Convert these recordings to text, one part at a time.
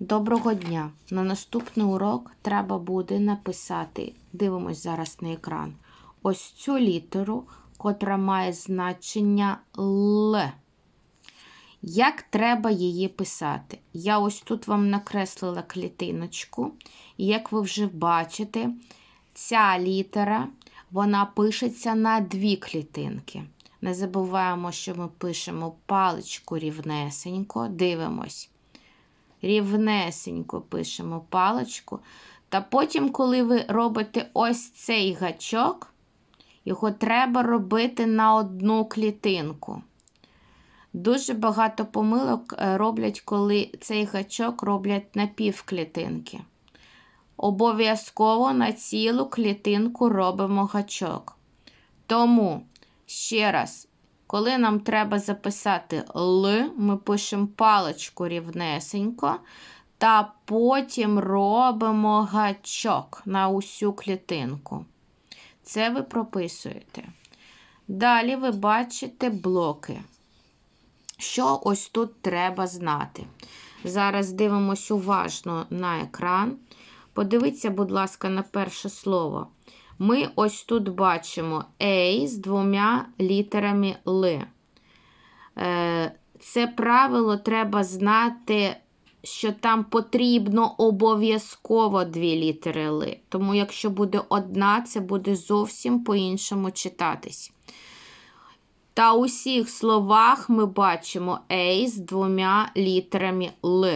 Доброго дня! На наступний урок треба буде написати, дивимось зараз на екран, ось цю літеру, котра має значення Л. Як треба її писати? Я ось тут вам накреслила клітиночку, і як ви вже бачите, ця літера вона пишеться на дві клітинки. Не забуваємо, що ми пишемо паличку рівнесенько, дивимось рівнесенько пишемо паличку. Та потім, коли ви робите ось цей гачок, його треба робити на одну клітинку. Дуже багато помилок е, роблять, коли цей гачок роблять на півклітинки. Обов'язково на цілу клітинку робимо гачок. Тому, ще раз, коли нам треба записати Л, ми пишемо паличку рівнесенько, та потім робимо гачок на усю клітинку. Це ви прописуєте. Далі ви бачите блоки. Що ось тут треба знати? Зараз дивимось уважно на екран. Подивіться, будь ласка, на перше слово. Ми ось тут бачимо A з двома літерами Л. Е, Це правило треба знати, що там потрібно обов'язково дві літери Л. Тому, якщо буде одна, це буде зовсім по-іншому читатись. Та у всіх словах ми бачимо A з двома літерами Л.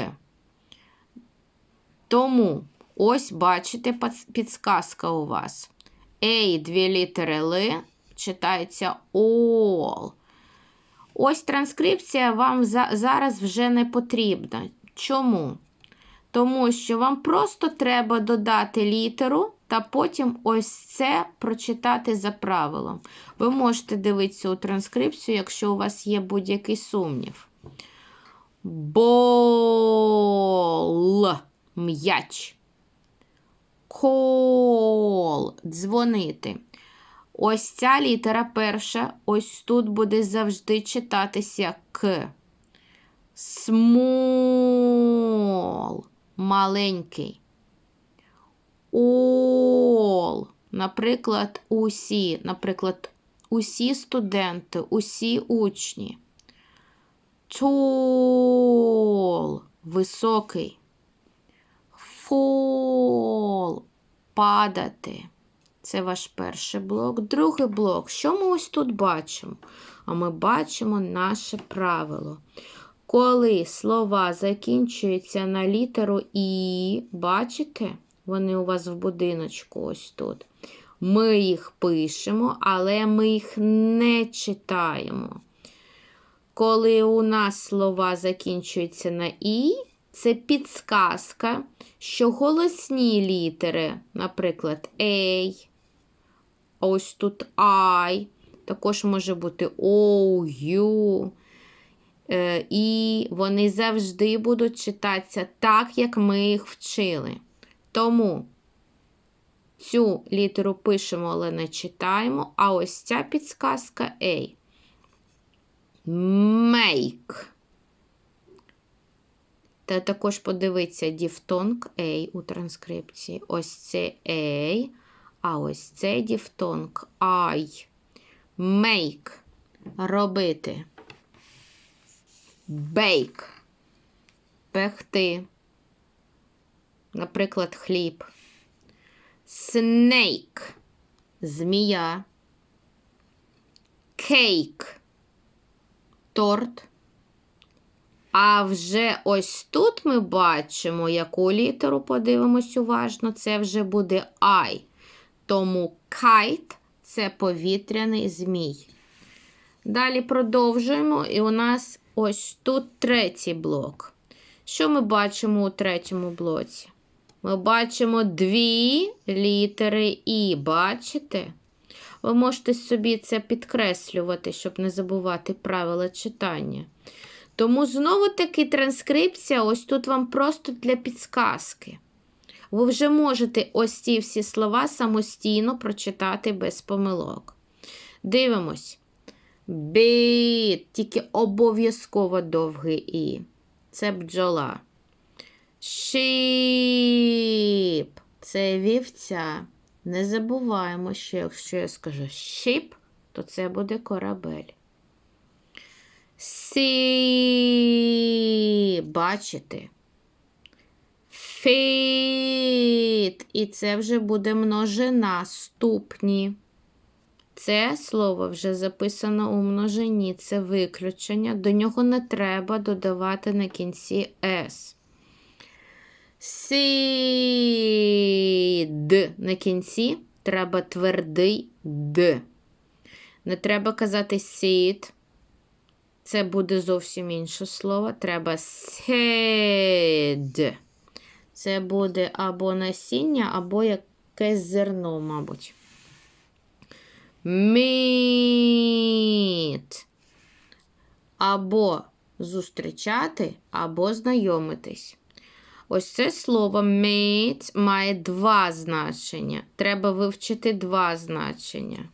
Тому, ось бачите, підсказка у вас. A, дві літери Л, читається all. Ось транскрипція вам за, зараз вже не потрібна. Чому? Тому що вам просто треба додати літеру та потім ось це прочитати за правилом. Ви можете дивитися у транскрипцію, якщо у вас є будь-який сумнів. Бол м'яч. Кол дзвонити. Ось ця літера перша, ось тут буде завжди читатися К. Смол маленький. Ол. Наприклад, усі. Наприклад, усі студенти, усі учні. Тол високий. Фол падати. Це ваш перший блок. Другий блок. Що ми ось тут бачимо? А ми бачимо наше правило. Коли слова закінчуються на літеру І, бачите? Вони у вас в будиночку ось тут. Ми їх пишемо, але ми їх не читаємо. Коли у нас слова закінчуються на І, це підсказка, що голосні літери, наприклад, A, ось тут I, також може бути O, U, е, і вони завжди будуть читатися так, як ми їх вчили. Тому цю літеру пишемо, але не читаємо, а ось ця підсказка A. Make. Та також подивіться діфтонг A у транскрипції. Ось це A, а ось це діфтонг I. Make. Робити. Bake. Пекти. Наприклад, хліб. Snake. Змія. Cake. Торт. А вже ось тут ми бачимо, яку літеру подивимось уважно, це вже буде I. Тому kite – це повітряний змій. Далі продовжуємо, і у нас ось тут третій блок. Що ми бачимо у третьому блоці? Ми бачимо дві літери І. Бачите? Ви можете собі це підкреслювати, щоб не забувати правила читання. Тому знову-таки транскрипція, ось тут вам просто для підсказки. Ви вже можете ось ці всі слова самостійно прочитати без помилок. Дивимось. Біт, тільки обов'язково довгий І. Це бджола. Sheep. Це вівця. Не забуваємо, що якщо я скажу ship, то це буде корабель. See. Бачите? Feet. І це вже буде множина ступні. Це слово вже записано у множині, це виключення. До нього не треба додавати на кінці S. Seed. На кінці треба твердий Д. Не треба казати seed. Це буде зовсім інше слово. Треба seed. Це буде або насіння, або якесь зерно, мабуть. Meet. Або зустрічати, або знайомитись. Ось це слово meet має два значення. Треба вивчити два значення.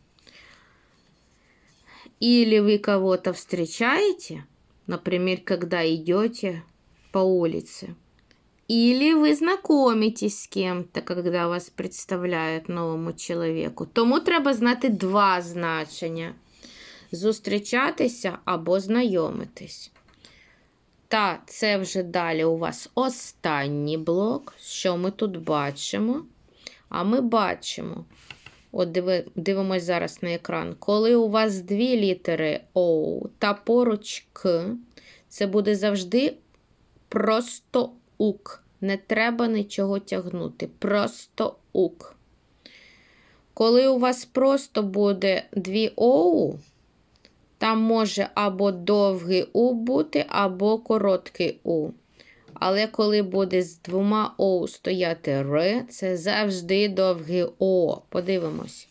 Или вы кого-то встречаете, например, когда идете по улице, или вы знакомитесь з кем-то, когда вас представляють новому чоловіку. Тому треба знати два значення: зустрічатися або знайомитись. Та це вже далі у вас останній блок. Що ми тут бачимо? А ми бачимо, от диви, дивимось зараз на екран, коли у вас дві літери О та поруч К, це буде завжди просто ук. Не треба нічого тягнути. Просто ук. Коли у вас просто буде дві оу, там може або довгий У бути, або короткий У. Але коли буде з двома О стояти Р, це завжди довгий О. Подивимось.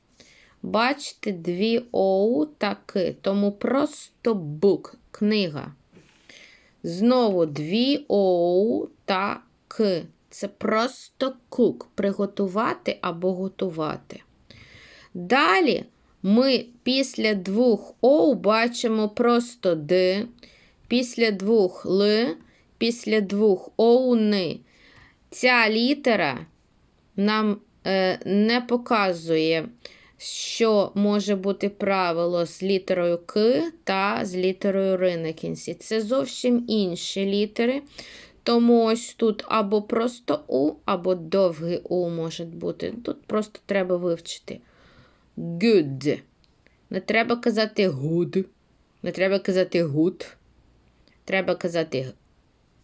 Бачите, дві Оу та К. Тому просто бук, книга. Знову дві Оу та К. Це просто кук. Приготувати або готувати. Далі ми після двох О бачимо просто Д, після двох Л, після двох Оу Ни. Ця літера нам е, не показує, що може бути правило з літерою К та з літерою Р на кінці. Це зовсім інші літери. Тому ось тут або просто У, або довгий У може бути. Тут просто треба вивчити. Good. Не треба казати good. Не треба казати good. Треба казати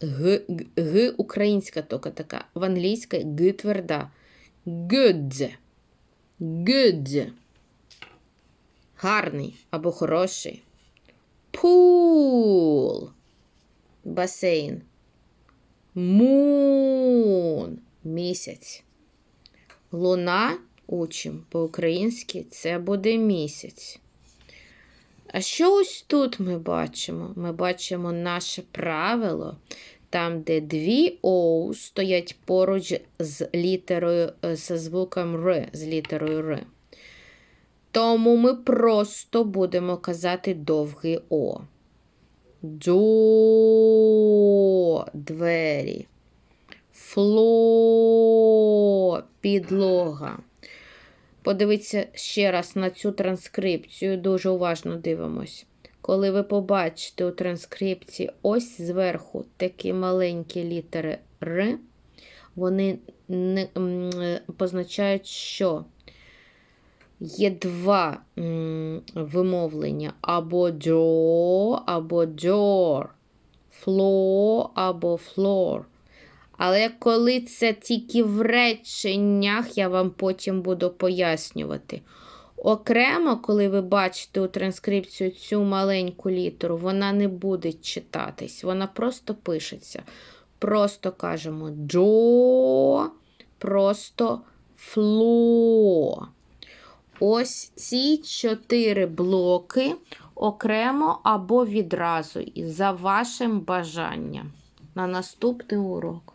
г, г, українська тільки така. В англійській г тверда. Good. Good. Гарний або хороший. Pool. Басейн. Moon. Місяць. Луна учим по-українськи це буде місяць. А що ось тут ми бачимо? Ми бачимо наше правило, там, де дві О стоять поруч з літерою, зі звуком Р, з літерою Р. Тому ми просто будемо казати довгий О. До двері. Фло підлога. Подивіться ще раз на цю транскрипцію, дуже уважно дивимось. Коли ви побачите у транскрипції ось зверху такі маленькі літери Р, вони не, м, позначають, що є два вимовлення: або джо, або джор, фло або флор. Але коли це тільки в реченнях, я вам потім буду пояснювати. Окремо, коли ви бачите у транскрипцію цю маленьку літеру, вона не буде читатись, вона просто пишеться. Просто кажемо джо, просто фло. Ось ці чотири блоки окремо або відразу, і за вашим бажанням. На наступний урок.